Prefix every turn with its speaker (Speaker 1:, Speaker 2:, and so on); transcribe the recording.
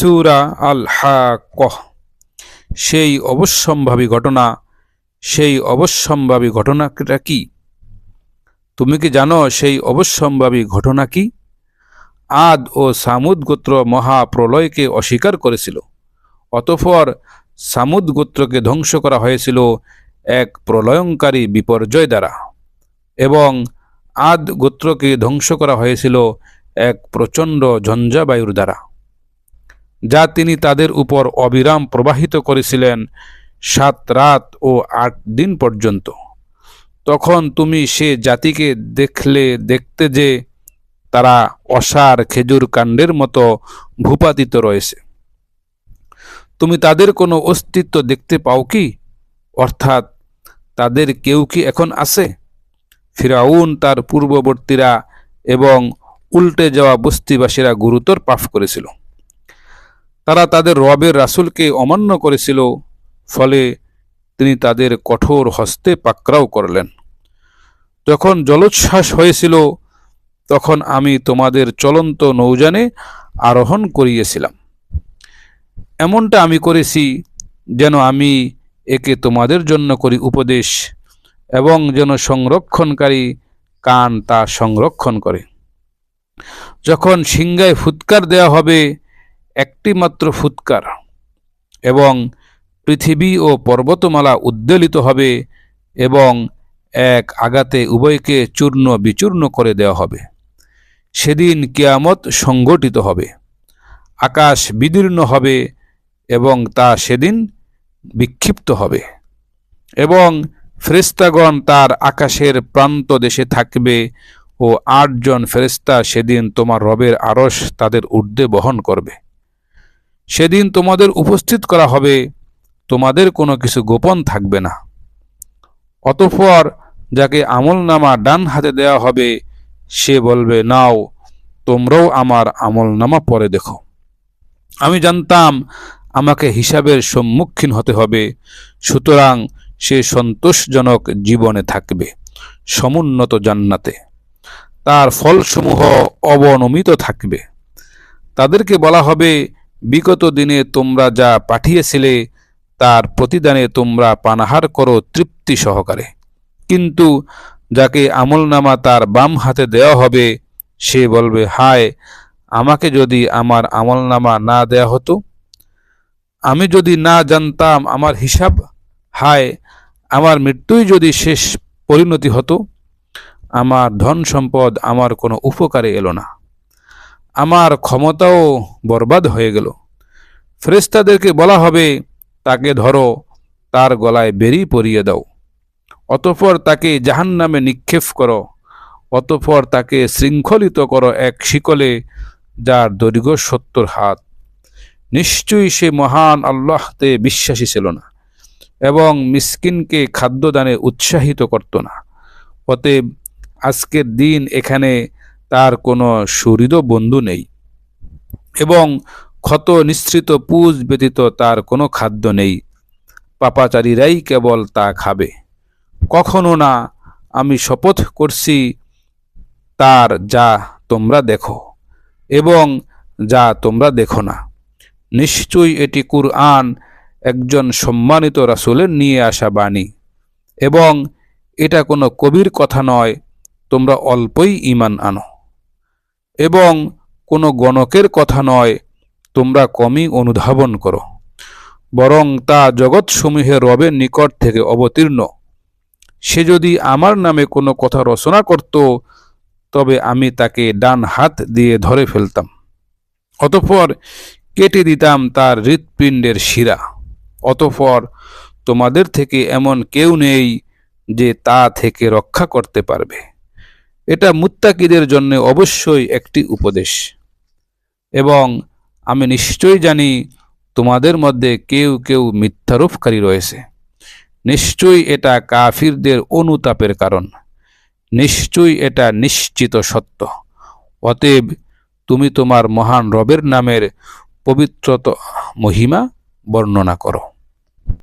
Speaker 1: সুরা আল হাকহ সেই অবশ্যম্ভাবী ঘটনা, সেই অবশ্যম্ভাবী ঘটনাটা কি? তুমি কি জানো সেই অবশ্যম্ভাবী ঘটনা কি? আদ ও সামুদ গোত্র মহাপ্রলয়কে অস্বীকার করেছিল, অতঃপর সামুদ গোত্রকে ধ্বংস করা হয়েছিল এক প্রলয়ঙ্কারী বিপর্যয় দ্বারা এবং আদ গোত্রকে ধ্বংস করা হয়েছিল এক প্রচণ্ড ঝঞ্ঝাবায়ুর দ্বারা। যা তিনি তাদের উপর অবিরাম প্রবাহিত করেছিলেন সাত রাত ও আট দিন পর্যন্ত। তখন তুমি সে জাতিকে দেখলে, দেখতে যে তারা অসার খেজুর কাণ্ডের মতো ভূপাতিত রয়েছে। তুমি তাদের কোনো অস্তিত্ব দেখতে পাও কি? অর্থাৎ তাদের কেউ কি এখন আছে? ফিরাউন তার পূর্ববর্তীরা এবং উল্টে যাওয়া বস্তিবাসীরা গুরুতর পাপ করেছিল। তারা তাদের রবের রাসূলকে অমান্য করেছিল, ফলে তিনি তাদের কঠোর হস্তে পাকড়াও করলেন। যখন জলোচ্ছ্বাস হয়েছিল, তখন আমি তোমাদের চলন্ত নৌযানে আরোহণ করিয়েছিলাম। এমনটা আমি করেছি যেন আমি একে তোমাদের জন্য করি উপদেশ এবং যেন সংরক্ষণকারী কান তা সংরক্ষণ করে। যখন সিংগায় ফুৎকার দেওয়া হবে একটি মাত্র ফুৎকার এবং পৃথিবী ও পর্বতমালা উদ্বেলিত হবে এবং এক আঘাতে উভয়কে চূর্ণ বিচূর্ণ করে দেওয়া হবে। সেদিন কিয়ামত সংগঠিত হবে, আকাশ বিদীর্ণ হবে এবং তা সেদিন বিক্ষিপ্ত হবে এবং ফেরেস্তাগণ তার আকাশের প্রান্ত দেশে থাকবে ও আটজন ফেরেস্তা সেদিন তোমার রবের আরস তাদের ঊর্ধ্বে বহন করবে। সেদিন তোমাদের উপস্থিত করা হবে। তোমাদের কোনো কিছু গোপন থাকবে না। অতঃপর যাকে আমল নামা ডান হাতে দেওয়া হবে, সে বলবে, নাও, তোমরাও আমার আমল নামা পরে দেখো। আমি জানতাম আমাকে হিসাবের সম্মুখীন হতে হবে, সুতরাং সে সন্তোষজনক জীবনে থাকবে, সমুন্নত জান্নাতে। তার ফলসমূহ অবনমিত থাকবে। তাদেরকে বলা হবে বিগত দিনে তোমরা যা পাঠিয়েছিলে, তার প্রতিদানে তোমরা পানাহার করো তৃপ্তি সহকারে। কিন্তু যাকে আমলনামা তার বাম হাতে দেওয়া হবে, সে বলবে, হায়, আমাকে যদি আমার আমলনামা না দেয়া হতো? আমি যদি না জানতাম আমার হিসাব, হায়, আমার মৃত্যুই যদি শেষ পরিণতি হতো, আমার ধন সম্পদ আমার কোনো উপকারে এলো না। আমার ক্ষমতাও বরবাদ হয়ে গেল। ফেরেস্তাদেরকে বলা হবে, তাকে ধরো, তার গলায় বেরি পরিয়ে দাও। অতঃপর তাকে জাহান নামে নিক্ষেপ করো। অতঃপর তাকে শৃঙ্খলিত করো এক শিকলে, যার দৈর্ঘ্য সত্তর হাত। নিশ্চয়ই সে মহান আল্লাহতে বিশ্বাসী ছিল না, এবং মিসকিনকে খাদ্যদানে উৎসাহিত করত না। অতএব আজকের দিন এখানে তার কোনো সুহৃদ বন্ধু নেই। এবং ক্ষত নিঃসৃত পুজ ব্যতীত তার কোনো খাদ্য নেই। পাপাচারীরাই কেবল তা খাবে। কখনো না আমি শপথ করছি তার যা তোমরা দেখো এবং যা তোমরা দেখো না। নিশ্চয়ই এটি কুরআন, একজন সম্মানিত রাসুলের নিয়ে আসা বাণী। এবং এটা কোনো কবির কথা নয়, তোমরা অল্পই ইমান আনো। এবং কোনো গণকের কথা নয়, তোমরা কমই অনুধাবন করো। বরং তা জগৎসমূহের রবের নিকট থেকে অবতীর্ণ। সে যদি আমার নামে কোনো কথা রচনা করত, তবে আমি তাকে ডান হাত দিয়ে ধরে ফেলতাম। অতঃপর কেটে দিতাম তার হৃৎপিণ্ডের শিরা। অতঃপর তোমাদের থেকে এমন কেউ নেই যে তা থেকে রক্ষা করতে পারবে। এটা মুত্তাকিদের জন্য অবশ্যই একটি উপদেশ। এবং আমি নিশ্চয়ই জানি তোমাদের মধ্যে কেউ কেউ মিথ্যারোপকারী রয়েছে। নিশ্চয়ই এটা কাফিরদের অনুতাপের কারণ। নিশ্চয়ই এটা নিশ্চিত সত্য। অতএব তুমি তোমার মহান রবের নামের পবিত্রত মহিমা বর্ণনা করো।